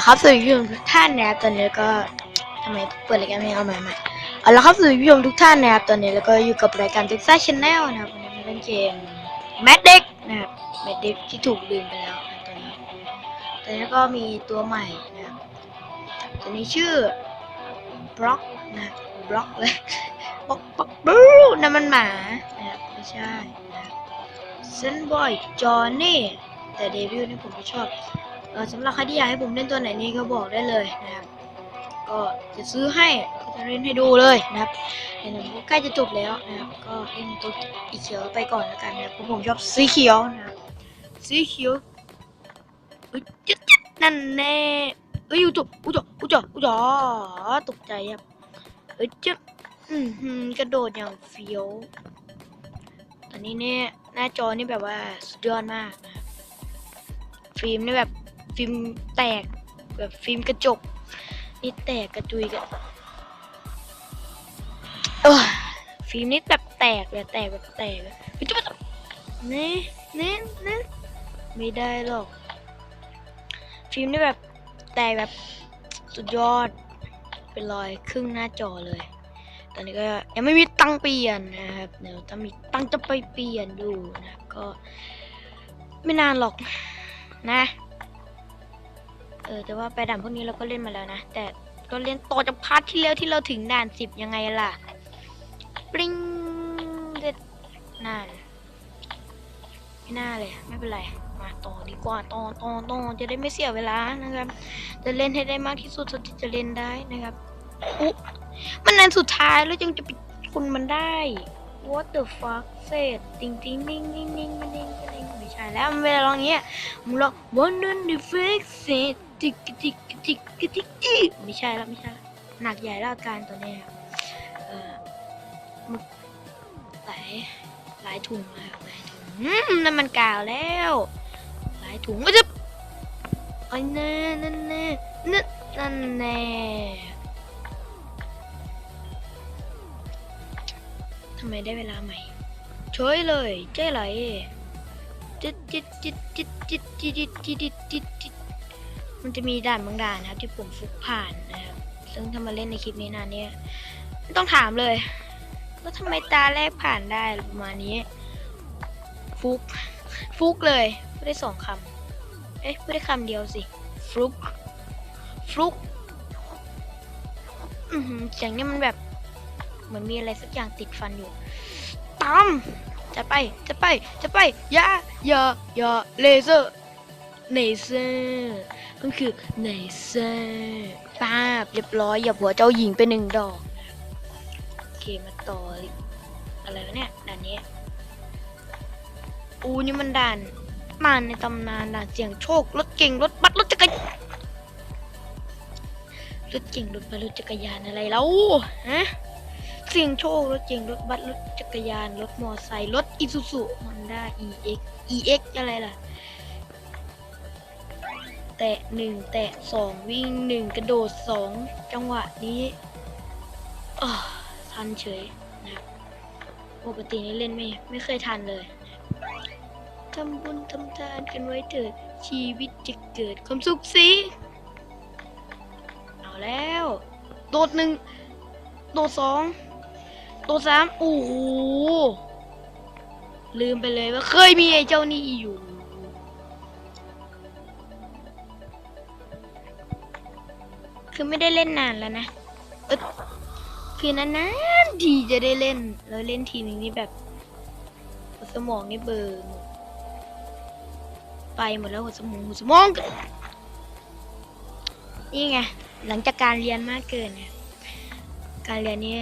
ละครับสวัสดีผู้ชมทุกท่านนะครับตอนนี้ก็ทำไมเปิดรายการไม่เอาใหม่ใหม่เอาละครับสวัสดีผู้ชมทุกท่านนะครับตอนนี้แล้วก็อยู่กับรายการ Texas Channel นะครับวันนี้มาเล่นเกม Mad Deck นะครับ Mad Deck ที่ถูกลืมไปแล้วตอนนี้ตอนนี้ก็มีตัวใหม่นะครับตัวนี้ชื่อ Block นะบ Block เลยบล็อกบล็อกบลูนั่นมันหมานะครับไม่ใช่นะเซนบอยจอห์นนี่แต่เดวิลนี่ผมไม่ชอบ เออสำหรับใครที่อยากให้ผมเล่นตัวไหนนี่ก็บอกได้เลยนะครับ ก็จะซื้อให้ก็จะเล่นให้ดูเลยนะครับเดี๋ยวผมใกล้จะจบแล้วนะครับ ก็เล่นตัวอีเขียวไปก่อนแล้วกันนะครับเพราะผมชอบสีเขียวนะครับสีเขียวเอ้ยจิ๊ดจิ๊ดนั่นแน่เอ้ยอุจอุจจอุจจอุจจตกใจครับเอ้ยจิ๊ดอืมกระโดดอย่างเฟี้ยวตอนนี้เนี่ยหน้าจอนี่แบบว่าสุดยอดมากนะฟิล์มนี่แบบ ฟิล์มแตกแบบฟิล์มกระจก นี่แตกกระจุยกันเออฟิล์มนี่แบบแตกเลยแตกแบบแตกเลยเฮ้ยจุ๊บนี่นี่นี่ไม่ได้หรอก ฟิล์มนี่แบบแตกแบบสุดยอด เป็นรอยครึ่งหน้าจอเลย ตอนนี้ก็ยังไม่มีตังเปลี่ยนนะครับ เดี๋ยวถ้ามีตังจะไปเปลี่ยนดูนะก็ไม่นานหรอกนะ ออจะว่าไปด่านพวกนี้เราก็เล่นมาแล้วนะ แต่ก็เล่นต่อจากพาร์ทที่แล้วที่เราถึงด่านสิบยังไงล่ะปริงเด็ดนั่นไม่น่าเลยไม่เป็นไร มาต่อดีกว่าต่อต่อต่อจะได้ไม่เสียเวลานะครับ จะเล่นให้ได้มากที่สุดที่จะเล่นได้นะครับอุ๊มันนันสุดท้ายแล้วยังจะไปคุณมันได้ What the fuck เสร็จติงติงติงติงติงติงติงไม่ใช่แล้วเวลาลองเงี้ยมึงลอง One and the fix it ติกติกติกติกติกไม่ใช่แล้วไม่ใช่แล้วหนักใหญ่ล้วอาการตัวเนี้ยเออมึกหลายหลายถุงแล้วหลายถุงนั่นมันกาวแล้ว หลายถุงก็จะไอ้แน่นั่นแน่นั่นนั่นแน่ทำไมได้เวลาใหม่เฉยเลยเจ๊ไหลจิตจิตจิตจิตจิตจิตจิตจิตจิตจิตจิต มันจะมีด่านบางด่านนะครับ ที่ผมฟุกผ่านนะครับ ซึ่งถ้ามาเล่นในคลิปนี้นานเนี่ยไม่ต้องถามเลยว่าทำไมตาแรกผ่านได้ประมาณนี้ ฟุก ฟุกเลยพูดได้สองคำเอ๊ะพูดได้คำเดียวสิฟุกฟุกเสียงนี่มันแบบ เหมือนมีอะไรสักอย่างติดฟันอยู่ตามจะไปจะไปจะไปอย่าอย่าอย่าเลเซอร์ เลเซอร์มันคือเลเซอร์ป้าบเรียบร้อยอย่าหัวเจ้าหญิงไปหนึ่งดอกโอเคมาต่ออะไรวะเนี่ยด่านนี้อูนี่มันด่านมาในตำนานด่านเสียงโชครถเก่งรถบัสรถจักรยานรถเก่งรถบัสรถจักรยานอะไรแล้วฮะเสียงโชครถเก่งรถบัสรถจักรยานรถมอไซค์รถอีซูซูฮอนด้า EX EX อะไรล่ะ แตะหนึ่งแตะสองวิ่งหนึ่งกระโดดสองจังหวะนี้อ้อทันเฉยนะปกตินี่เล่นไม่ไม่เคยทันเลยทำบุญทำทานกันไว้เถิดชีวิตจะเกิดความสุขสิเอาแล้ว โดดหนึ่งโดดสองโดดสามโอ้โหลืมไปเลยว่าเคยมีไอ้เจ้านี่อยู่ คือไม่ได้เล่นนานแล้วนะเออคือนานๆทีจะได้เล่น แล้วเล่นทีนึงนี่แบบสมองนี่เบลอร์ไปหมดแล้วหัวสมองหัวสมองนี่ไงหลังจากการเรียนมากเกินเนี่ยการเรียนนี้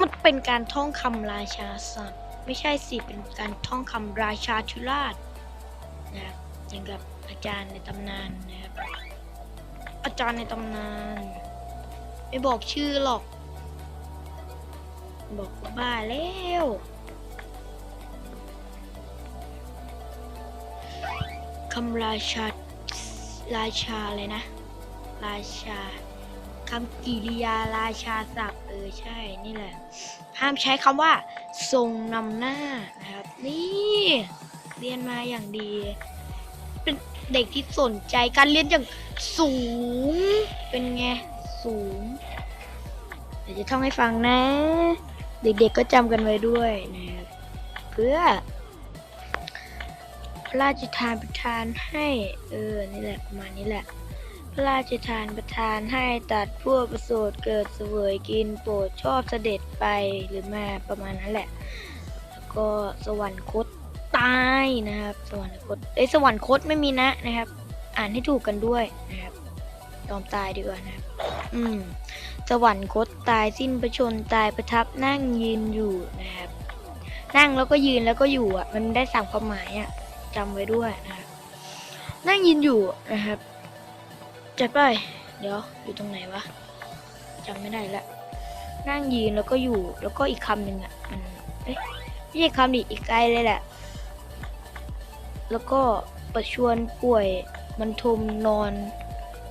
มันเป็นการท่องคำราชาศัพท์ไม่ใช่สิเป็นการท่องคำราชาธุราชนะครับอย่างกับอาจารย์ในตำนานนะครับอาจารย์ในตำนาน ไม่บอกชื่อหรอก บอกว่าบ้าแล้วคำราชาราชาอะไรนะ ราชาคำกิริยาราชาศัพท์เออใช่นี่แหละ ห้ามใช้คำว่า ทรงนำหน้านะครับ นี่เรียนมาอย่างดี เป็นเด็กที่สนใจการเรียนอย่างสูงเป็นไง สูง เดี๋ยวจะท่องให้ฟังนะ เด็กๆก็จำกันไว้ด้วยนะครับเพื่อ พระราชทานประทานให้ เออ นี่แหละประมาณนี้แหละ พระราชทานประทานให้ตัดพวกประสูติเกิดเสวยกินโปรดชอบเสด็จไปหรือมาประมาณนั้นแหละ แล้วก็สวรรคตตายนะครับ สวรรคตเอ้ยสวรรคตไม่มีนะนะครับ อ่านให้ถูกกันด้วยนะครับ ยอมตายดีกว่านะครับอืมสวรรคตตายสิ้นประชนตายประทับนั่งยืนอยู่นะครับ นั่งแล้วก็ยืนแล้วก็อยู่อะ มันได้สามความหมายอะจำไว้ด้วยนะครับ นั่งยืนอยู่นะครับจัดไป เดี๋ยวอยู่ตรงไหนวะจำไม่ได้ละ นั่งยืนแล้วก็อยู่ แล้วก็อีกคำหนึ่งอะมันเอ๊ะไม่ใช่คำดิอีกไกลเลยแหละ แล้วก็ประชวนป่วยบรรทมนอน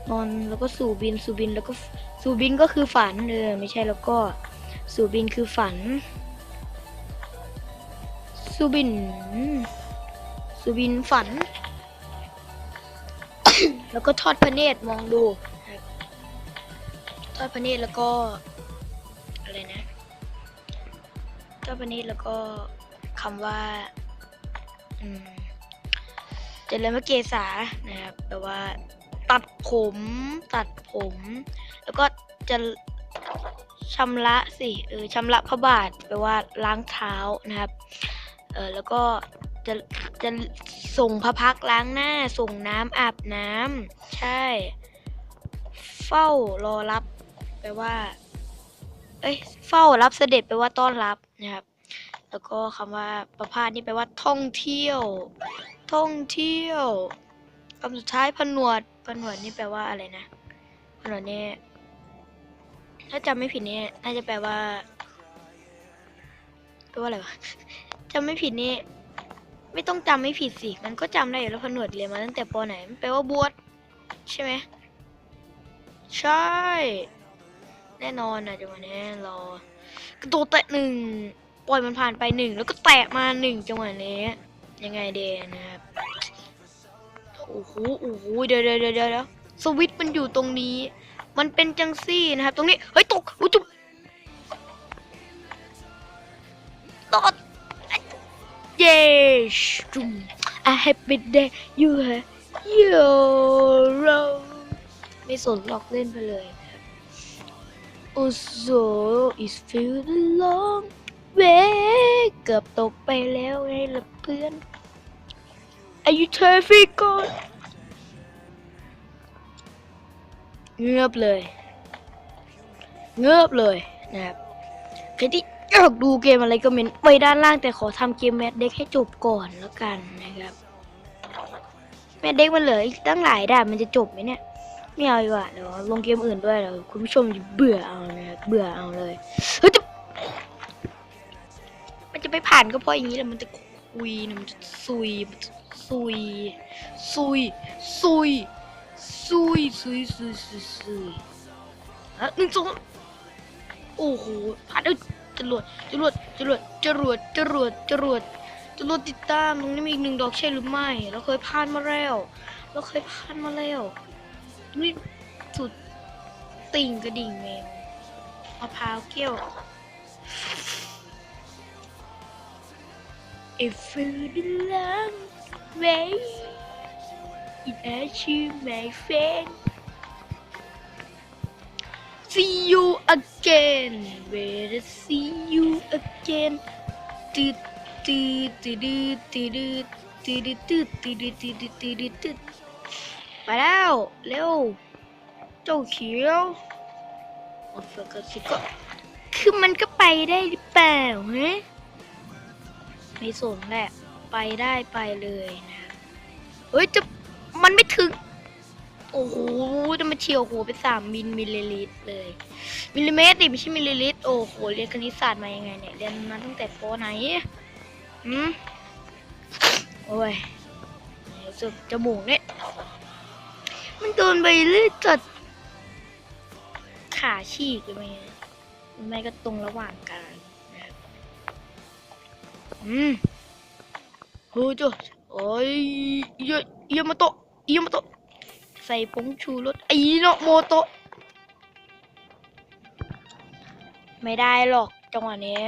นอนแล้วก็สู่บินสู่บินแล้วก็สู่บินก็คือฝันเออไม่ใช่แล้วก็สู่บินคือฝันสู่บินสู่บินฝัน แล้วก็ทอดพระเนตรมองดู ทอดพระเนตรแล้วก็อะไรนะทอดพระเนตรแล้วก็คำว่าอืมเจริญพระเกศานะครับแปลว่า ตัดผม ตัดผม แล้วก็จะชำระสิเออชำระพระบาทแปลว่าล้างเท้านะครับ เออแล้วก็จะจะส่งพระพักล้างหน้า ส่งน้ำอาบน้ำใช่ เฝ้ารอรับแปลว่า เอ้ย เฝ้ารับเสด็จแปลว่าต้อนรับนะครับ แล้วก็คำว่าประพาสนี่แปลว่าท่องเที่ยว ท่องเที่ยวคำสุดท้ายผนวด ผนวดนี่แปลว่าอะไรนะผนวดนี่ถ้าจำไม่ผิดนี่น่าจะแปลว่าแปลว่าอะไรวะจำไม่ผิดนี่ไม่ต้องจำไม่ผิดสิ มันก็จำได้อยู่แล้วผนวดเรียนมาตั้งแต่ปไหนมันแปลว่าบวชใช่ไหมใช่ แน่นอนนะจังหวะนี้รอกระโดดแตะหนึ่งปล่อยมันผ่านไปหนึ่งแล้วก็แตะมาหนึ่งจังหวะนี้ ยังไงเดนนะครับ อ้โหโอ้โหเดี๋ยวเดี๋ยวเดี๋ยวเดี๋ยวสวิตมันอยู่ตรงนี้ มันเป็นจังซี่นะครับ ตรงนี้ เฮ้ยตกอุ้ยจุ๊บตอดเย้จุ๊บ I happy day you have you ไม่สนหรอกเล่นไปเลยนะครับ Oh so is feel the long way เกือบตกไปแล้วไงล่ะเพื่อน Are you terrific God เงือบเลย เงือบเลยนะครับใครที่อยากดูเกมอะไรก็เมนไว้ด้านล่างแต่ขอทำเกมแมทเด็กให้จบก่อนแล้วกันนะครับ แมทเด็กมันเหลืออีกตั้งหลายด่านมันจะจบไหมเนี่ยไม่เอาดีกว่าเดี๋ยวลงเกมอื่นด้วยเดี๋ยวคุณผู้ชมจะเบื่อเอานะเบื่อเอาเลยเฮ้ยจะมันจะไปผ่านก็เพราะอย่างนี้แหละมันจะคุยนะมันจะซุยมันจะ ซุยซุยซุยซุยซุยซุยซุยซุยอะหนึ่งสองโอ้โหผ่านเอ้ยจรวดจรวดจรวดจรวดจรวดจรวดจรวดติดตามตรงนี้มีอีกหนึ่งดอกใช่หรือไม่เราเคยผ่านมาแล้ว เราเคยผ่านมาแล้วนี่สุดติ่งกระดิ่งแมวมะพร้าวเกี้ยว If you belong way it as you my friend See you again where I see you again ตืดตืดตืดตืดตืดตืดตืดตืดตืดตืดตืดไปแล้วเร็วเจ้าเขียวโอ้ยก็สิก็คือมันก็ไปได้หรือเปล่าฮะไม่สนแหละ ไปได้ไปเลยนะเฮ้ยจะมันไม่ถึง โอ้โหจะมาเฉียวหัวไปสามมิลมิลลิลิตรเลย มิลลิเมตรดิไม่ใช่มิลลิลิตรโอ้โหเรียนคณิตศาสตร์มายังไงเนี่ยเรียนมาตั้งแต่ปไหนอืมโอ้ยสุดจมูกเนี่ยมันโดนใบเลื่อยจัดขาฉีกเลยไหมไม่ก็ตรงระหว่างกลางนะครับอืม โอ้ยจ้ะโอ้ยเยอะเยอะมาโตะอิโนโมโตใส่ผงชูรสอิโนาะโมโตไม่ได้หรอกจังหวะนี้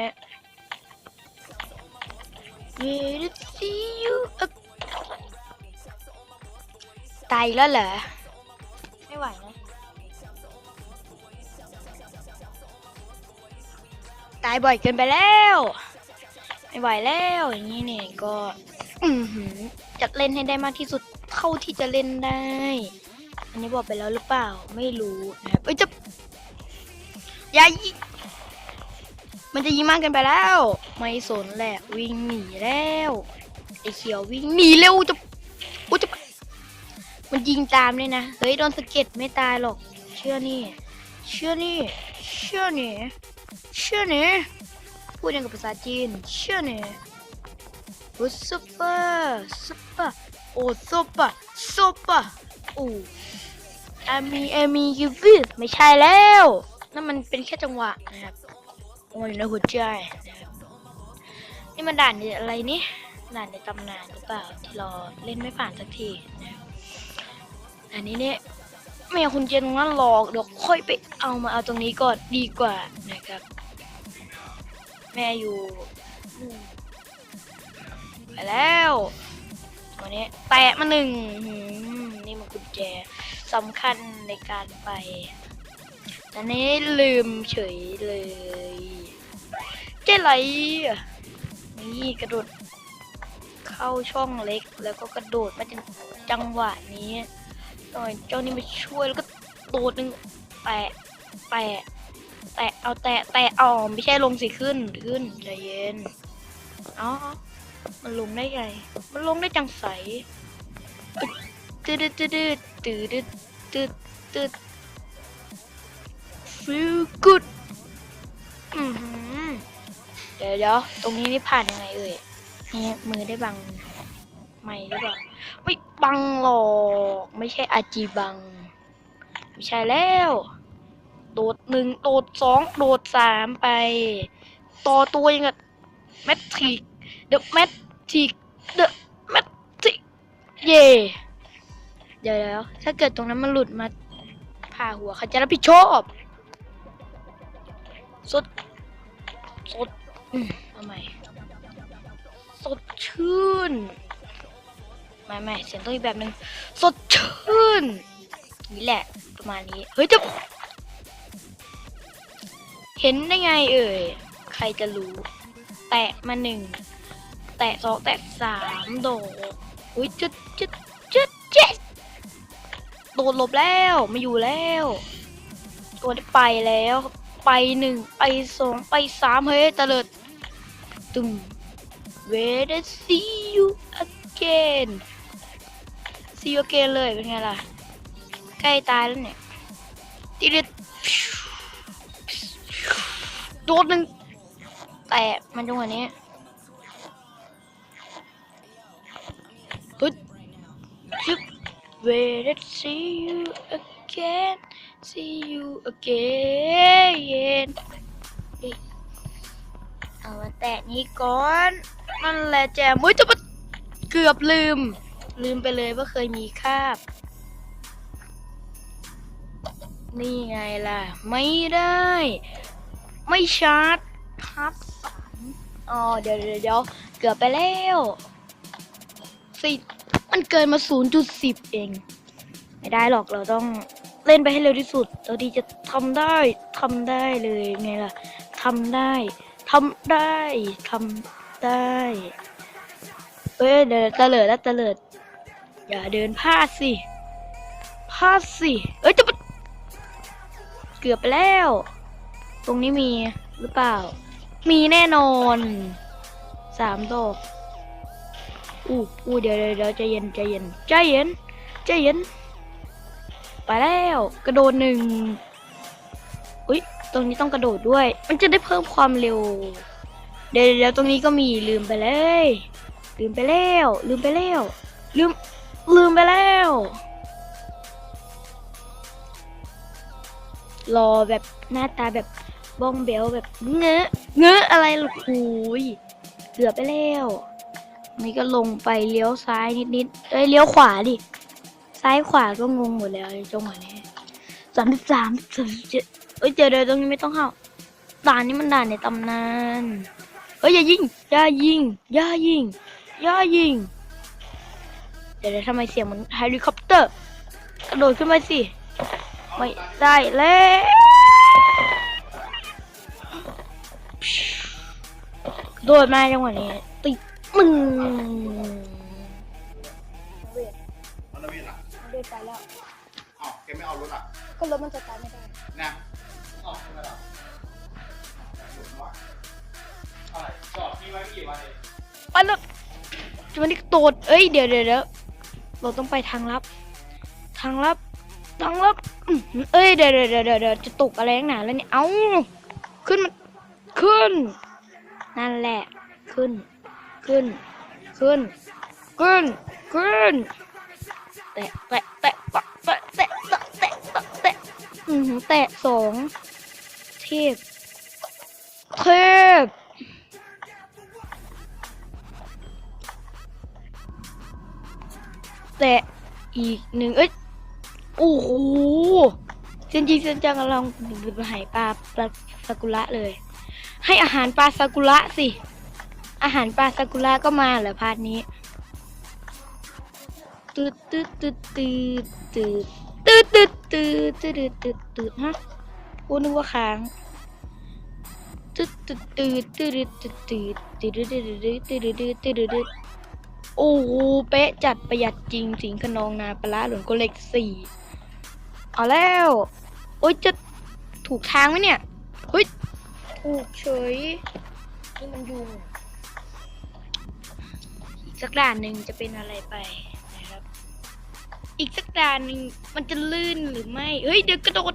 Where to see you ตายแล้วเหรอ ไม่ไหวนะ ตายบ่อยเกินไปแล้ว ไม่ไหวแล้วอย่างนี้เนี่ยก็จะเล่นให้ได้มากที่สุดเท่าที่จะเล่นได้ อันนี้บอกไปแล้วหรือเปล่า ไม่รู้นะครับเอ้ยจะยายมันจะยิงมากเกินไปแล้ว ไม่สนแหละวิ่งหนีแล้วไอ้เขียววิ่งหนีเร็วจะอุยจะมันยิงตามเลยนะเฮ้ยโดนสะเก็ดไม่ตายหรอก เชื่อนี่ เชื่อนี่ เชื่อนี่เชื่อนี่ พูดยังกับภาษาจีนเชื่อนี่โอ้ซุปเปอร์ซุปเปอร์โอ้ซุปเปอร์ซุปเปอร์โอ้อามีอามียูวิไม่ใช่แล้วนั่นมันเป็นแค่จังหวะนะครับโอ้ยในหัวใจนี่มันด่านอะไรนี่ด่านในตำนานหรือเปล่าที่เราเล่นไม่ผ่านสักทีนะอันนี้เนี่ยไม่เอาคุณเจนตรงนั้นหรอกเดี๋ยวค่อยไปเอามาเอาตรงนี้ก่อนดีกว่านะครับ แม่อยู่ไปแล้ววันนี้แตะมาหนึ่งนี่มันกุญแจสำคัญในการไปอันนี้ลืมเฉยเลยเจ๊ไรนี่กระโดดเข้าช่องเล็กแล้วก็กระโดดมาจนจังหวะนี้หน่อยเจ้านี่มาช่วยแล้วก็โดดหนึ่งแตะแตะ แตะเอาแตะแตะเอาไม่ใช่ลงสิขึ้นขึ้นใจเย็นอ๋อมันลงได้ไงมันลงได้จังใสตืดตืดตืดตืดตืดตืด feel good อือหือเดี๋ยวเดี๋ยวตรงนี้นี่ผ่านยังไงเอ่ยนี่มือได้บังไม่หรือเปล่าไม่บังหรอก ไม่ใช่อาจีบัง ไม่ใช่แล้ว โดดหนึ่งโดดสองโดดสามไป ต่อตัวยังกับแมทริกเดอะแมทริกเดอะแมทริกเย่เดี๋ยวแล้วถ้าเกิดตรงนั้นมันหลุดมาผ่าหัวใครจะรับผิดชอบสดสดทำไมสดชื่นไม่ไม่เสียงต้องอีกแบบหนึ่งสดชื่นนี่แหละประมาณนี้ เฮ้ยจะ เห็นได้ไงเอ่ย ใครจะรู้ แตะมาหนึ่ง แตะสองแตะสามโดอุ้ยจุดจุดจุดเจ็ดโดดหลบแล้วไม่อยู่แล้วโดดไปแล้ว ไปหนึ่งไปสองไปสามเฮ้ยตะเลิดตึม Where to see you again see you again เลยเป็นไงล่ะ ใกล้ตายแล้วเนี่ยติด โดดหนึ่งแต่มันจังหวะนี้ปึ๊ดชึบ Where to see you again see you again เอาแตะนี้ก่อน นั่นแหละแจมเฮ้ยจะเกือบลืม ลืมไปเลยว่าเคยมีคาบ นี่ไงล่ะ ไม่ได้ ไม่ชาร์จพับสามอ๋อเดี๋ยวเดี๋ยวเกือบไปแล้วสิมันเกินมา 0.10 เอง ไม่ได้หรอกเราต้องเล่นไปให้เร็วที่สุดเราดีจะทำได้ทำได้เลยไงล่ะทำได้ทำได้ทำได้เอ้ยเดี๋ยวตะเลิดแล้วตะเลิดอย่าเดินพลาดสิพลาดสิเอ้ยจะเกือบไปแล้ว ตรงนี้มีหรือเปล่า มีแน่นอนสามดอกอู้อู้เดี๋ยวเดี๋ยวใจเย็นใจเย็นใจเย็นใจเย็น ไปแล้ว กระโดดหนึ่งอุ้ยตรงนี้ต้องกระโดดด้วย มันจะได้เพิ่มความเร็ว เดี๋ยวเดี๋ยวตรงนี้ก็มีลืมไปเลย ลืมไปแล้ว ลืมไปแล้ว ลืม ลืมไปแล้ว รอแบบหน้าตาแบบ บ้องเบลแบบเงอะเงอะอะไรล่ะคุยเหลือไปแล้วนี่ก็ลงไปเลี้ยวซ้ายนิดๆเอ้ยเลี้ยวขวาดิ ซ้ายขวาก็งงหมดแล้วจังหวะนี้สามสิบสามสามสิบเจ็ดเอ้ยเดี๋ยวเดี๋ยวตรงนี้ไม่ต้องเข้าด่านนี้มันด่านในตำนานเฮ้ยอย่ายิงอย่ายิงอย่ายิงอย่ายิงเดี๋ยวทำไมเสียงเหมันเฮลิคอปเตอร์กระโดดขึ้นไปสิ ไม่ได้แล้ว โดดมาจังหวะนี้ติดมึงมันระเบียดอะเดินไปแล้วอ้าวแกไม่เอารถอะก็รถมันจะตายไม่ได้นะออกไม่ได้อะไรจอดที่ไว้กี่วันเองไปแล้วจะมันนี่โดดเอ้ยเดี๋ยวเดี๋ยวเดี๋ยวเราต้องไปทางลับ ทางลับทางลับอื้อหือเอ้ยเดี๋ยวเดี๋ยวเดี๋ยวเดี๋ยวเดี๋ยวจะตกอะไรนักหนาแล้วเนี่ยเอ้าขึ้นมาขึ้น นั่นแหละ ขึ้น ขึ้น ขึ้น ขึ้น ขึ้น แตะ แตะ แตะ แตะ แตะ แตะ แตะ แตะแตะแตะอือหือแตะสองเทพเทพแตะอีกหนึ่งเอ้ย โอ้โหเซนจีเซนจังกำลังหายปลาปลาซากุระเลย ให้อาหารปลาซากุระสิ อาหารปลาซากุระก็มาเหรอพาร์ทนี้ตืดตืดตืดตืดตืดตืดตืดตืดตืดตืดตืดฮะโอ้นึกว่าค้างตืดตืดตืดตืดตืดตืดตืดตืดตืดตืดตืดตืดตืดโอ้โหเป๊ะจัดประหยัดจริงสิงขนองนาปลาหล่นก็เลขสี่เอาแล้ว โอ้ยจะถูกทางไหมเนี่ยเฮ้ย ถูกเฉย นี่มันยุงอีกสักด่านหนึ่งจะเป็นอะไรไปนะครับ อีกสักด่านหนึ่งมันจะลื่นหรือไม่ เฮ้ย เดี๋ยวกระโดด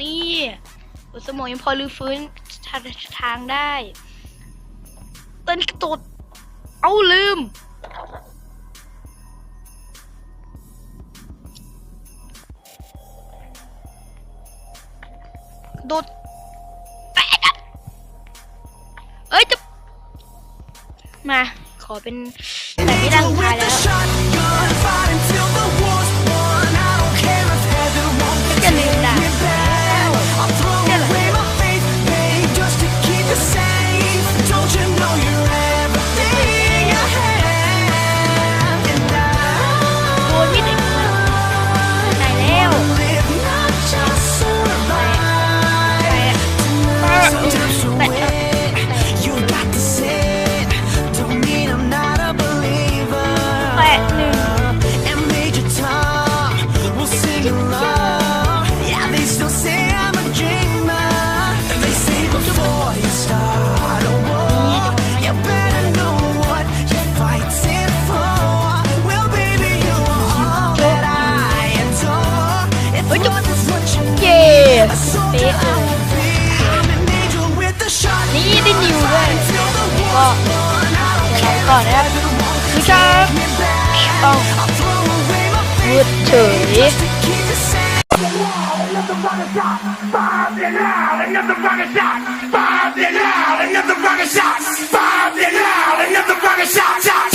นี่โอ้สมองยังพอรื้อฟื้นทางทางได้ตอนนี้กระโดด เอาลืม โดด มาขอเป็นแต่ไม่ดังท้ายแล้ว ป๊ะเล I ย will be. I'm an angel with a shot. นี่ได้นิวด้วย Till the ก็ war's won, I don't เดี๋ยว care เราก่อนนะครับคือชอบต้อง I'll throw away my มืดเฉย faith to keep the same. Another rocket shot, five and out. Another rocket shot, five and out. Another rocket shot, five and out. Another rocket shot, shot, shot.